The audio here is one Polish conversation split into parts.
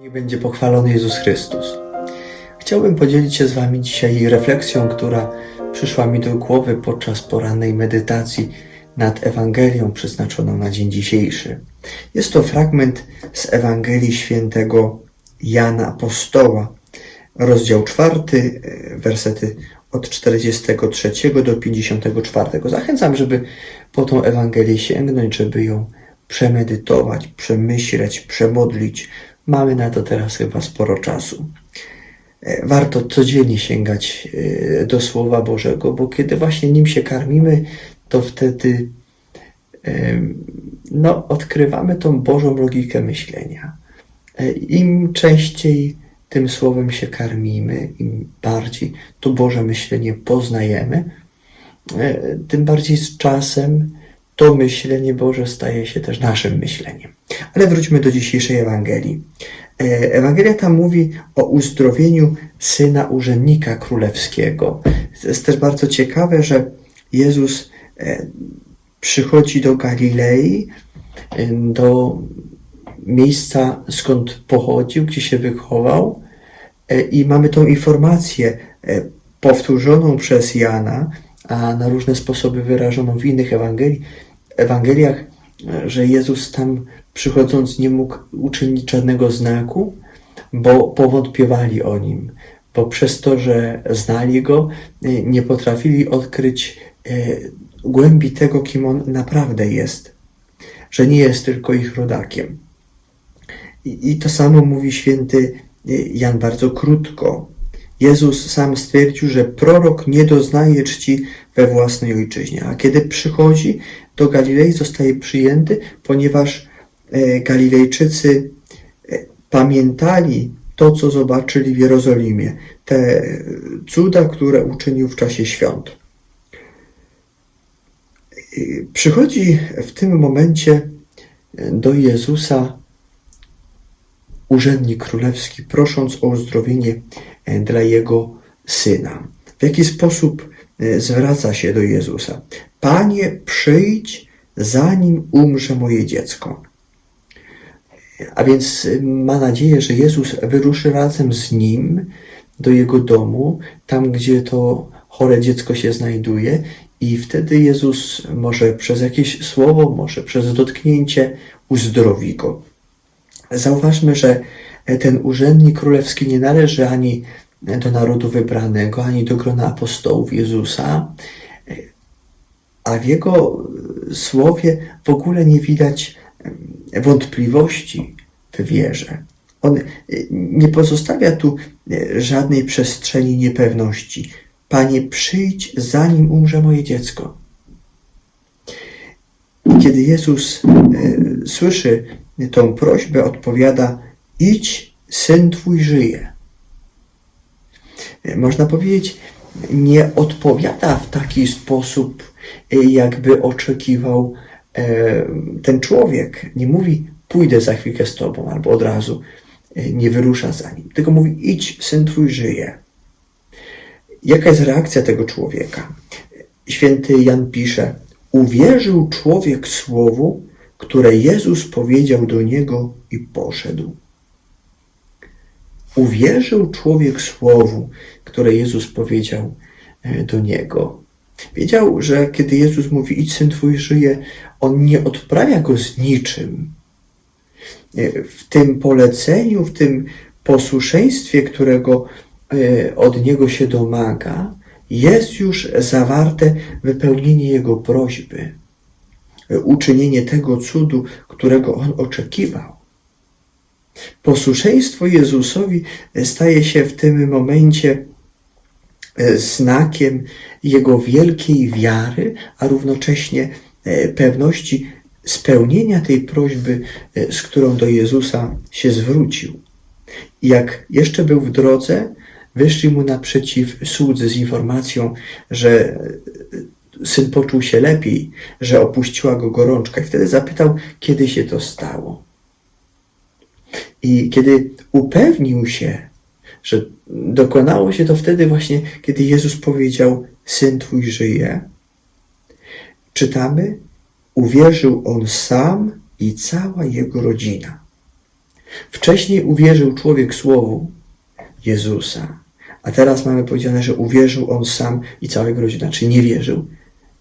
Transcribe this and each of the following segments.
Niech będzie pochwalony Jezus Chrystus. Chciałbym podzielić się z Wami dzisiaj refleksją, która przyszła mi do głowy podczas porannej medytacji nad Ewangelią przeznaczoną na dzień dzisiejszy. Jest to fragment z Ewangelii świętego Jana Apostoła, rozdział czwarty, wersety od 43 do 54. Zachęcam, żeby po tą Ewangelię sięgnąć, żeby ją przemedytować, przemyśleć, przemodlić. Mamy na to teraz chyba sporo czasu. E, Warto codziennie sięgać e, do Słowa Bożego, bo kiedy właśnie nim się karmimy, to wtedy no, odkrywamy tą Bożą logikę myślenia. E, Im częściej tym Słowem się karmimy, im bardziej to Boże myślenie poznajemy, tym bardziej z czasem to myślenie Boże staje się też naszym myśleniem. Ale wróćmy do dzisiejszej Ewangelii. E, Ewangelia tam mówi o uzdrowieniu syna urzędnika królewskiego. Jest też bardzo ciekawe, że Jezus e, przychodzi do Galilei, e, do miejsca, skąd pochodził, gdzie się wychował, i mamy tą informację powtórzoną przez Jana, a na różne sposoby wyrażoną w innych Ewangelii, Ewangeliach, że Jezus tam przychodząc nie mógł uczynić żadnego znaku, bo powątpiewali o nim, bo przez to, że znali go, e, nie potrafili odkryć e, głębi tego, kim on naprawdę jest, że nie jest tylko ich rodakiem. I, I to samo mówi święty Jan bardzo krótko. Jezus sam stwierdził, że prorok nie doznaje czci we własnej ojczyźnie, a kiedy przychodzi do Galilei, zostaje przyjęty, ponieważ e, Galilejczycy e, pamiętali to, co zobaczyli w Jerozolimie, te cuda, które uczynił w czasie świąt. I Przychodzi w tym momencie do Jezusa urzędnik królewski, prosząc o uzdrowienie e, dla jego syna. W jaki sposób e, zwraca się do Jezusa? Panie, przyjdź, zanim umrze moje dziecko. A więc e, ma nadzieję, że Jezus wyruszy razem z nim do jego domu, tam gdzie to chore dziecko się znajduje, i wtedy Jezus może przez jakieś słowo, może przez dotknięcie uzdrowi go. Zauważmy, że ten urzędnik królewski nie należy ani do narodu wybranego, ani do grona apostołów Jezusa, a w jego słowie w ogóle nie widać wątpliwości w wierze. On nie pozostawia tu żadnej przestrzeni niepewności. Panie, przyjdź, zanim umrze moje dziecko. Kiedy Jezus e, słyszy tą prośbę, odpowiada: Idź, syn twój żyje. E, Można powiedzieć, nie odpowiada w taki sposób, e, jakby oczekiwał e, ten człowiek. Nie mówi: Pójdę za chwilkę z tobą, albo od razu nie wyrusza za nim. Tylko mówi: Idź, syn twój żyje. Jaka jest reakcja tego człowieka? Święty Jan pisze: Uwierzył człowiek słowu, które Jezus powiedział do niego i poszedł. Uwierzył człowiek słowu, które Jezus powiedział e, do niego. Wiedział, że kiedy Jezus mówi: Idź, syn twój żyje, on nie odprawia go z niczym. E, W tym poleceniu, w tym posłuszeństwie, którego e, od niego się domaga, jest już zawarte wypełnienie jego prośby, uczynienie tego cudu, którego on oczekiwał. Posłuszeństwo Jezusowi staje się w tym momencie e, znakiem jego wielkiej wiary, a równocześnie e, pewności spełnienia tej prośby, e, z którą do Jezusa się zwrócił. Jak jeszcze był w drodze, wyszli mu naprzeciw słudzy z informacją, że syn poczuł się lepiej, że opuściła go gorączka, i wtedy zapytał, kiedy się to stało. I kiedy upewnił się, że dokonało się to wtedy właśnie, kiedy Jezus powiedział: Syn twój żyje, czytamy: Uwierzył on sam i cała jego rodzina. Wcześniej uwierzył człowiek słowu Jezusa, a teraz mamy powiedziane, że uwierzył on sam i cała jego rodzina. Czy nie wierzył?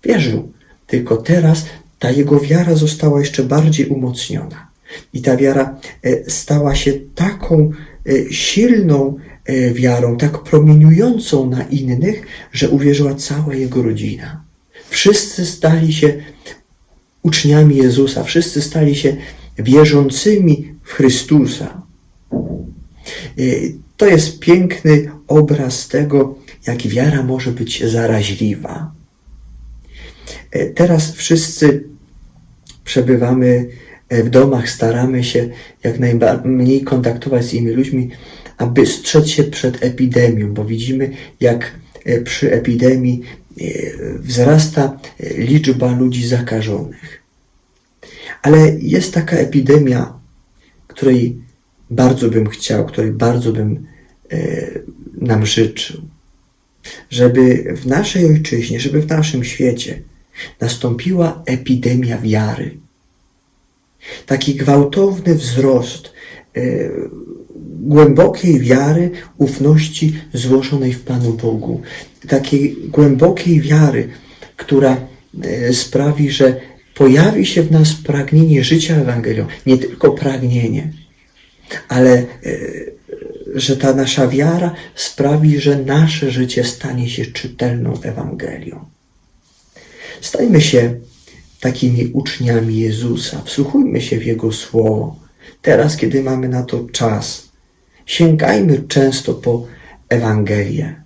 Wierzył. Tylko teraz ta jego wiara została jeszcze bardziej umocniona. I ta wiara e, stała się taką e, silną e, wiarą, tak promieniującą na innych, że uwierzyła cała jego rodzina. Wszyscy stali się uczniami Jezusa, wszyscy stali się wierzącymi w Chrystusa. To jest piękny obraz tego, jak wiara może być zaraźliwa. Teraz wszyscy przebywamy w domach, staramy się jak najmniej kontaktować z innymi ludźmi, aby strzec się przed epidemią, bo widzimy, jak y, przy epidemii y, wzrasta y, liczba ludzi zakażonych. Ale jest taka epidemia, której bardzo bym chciał, której bardzo bym e, nam życzył, żeby w naszej ojczyźnie, żeby w naszym świecie nastąpiła epidemia wiary. Taki gwałtowny wzrost e, głębokiej wiary, ufności złożonej w Panu Bogu. Takiej głębokiej wiary, która e, sprawi, że pojawi się w nas pragnienie życia Ewangelią. Nie tylko pragnienie, ale e, że ta nasza wiara sprawi, że nasze życie stanie się czytelną Ewangelią. Stańmy się takimi uczniami Jezusa, wsłuchujmy się w Jego słowo. Teraz, kiedy mamy na to czas, sięgajmy często po Ewangelię,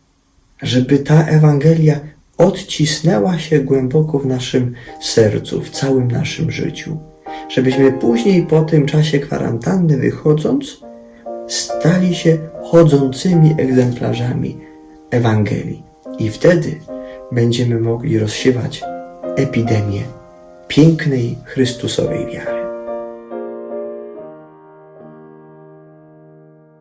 żeby ta Ewangelia odcisnęła się głęboko w naszym sercu, w całym naszym życiu żebyśmy później po tym czasie kwarantanny wychodząc stali się chodzącymi egzemplarzami Ewangelii. I wtedy będziemy mogli rozsiewać epidemię pięknej Chrystusowej wiary.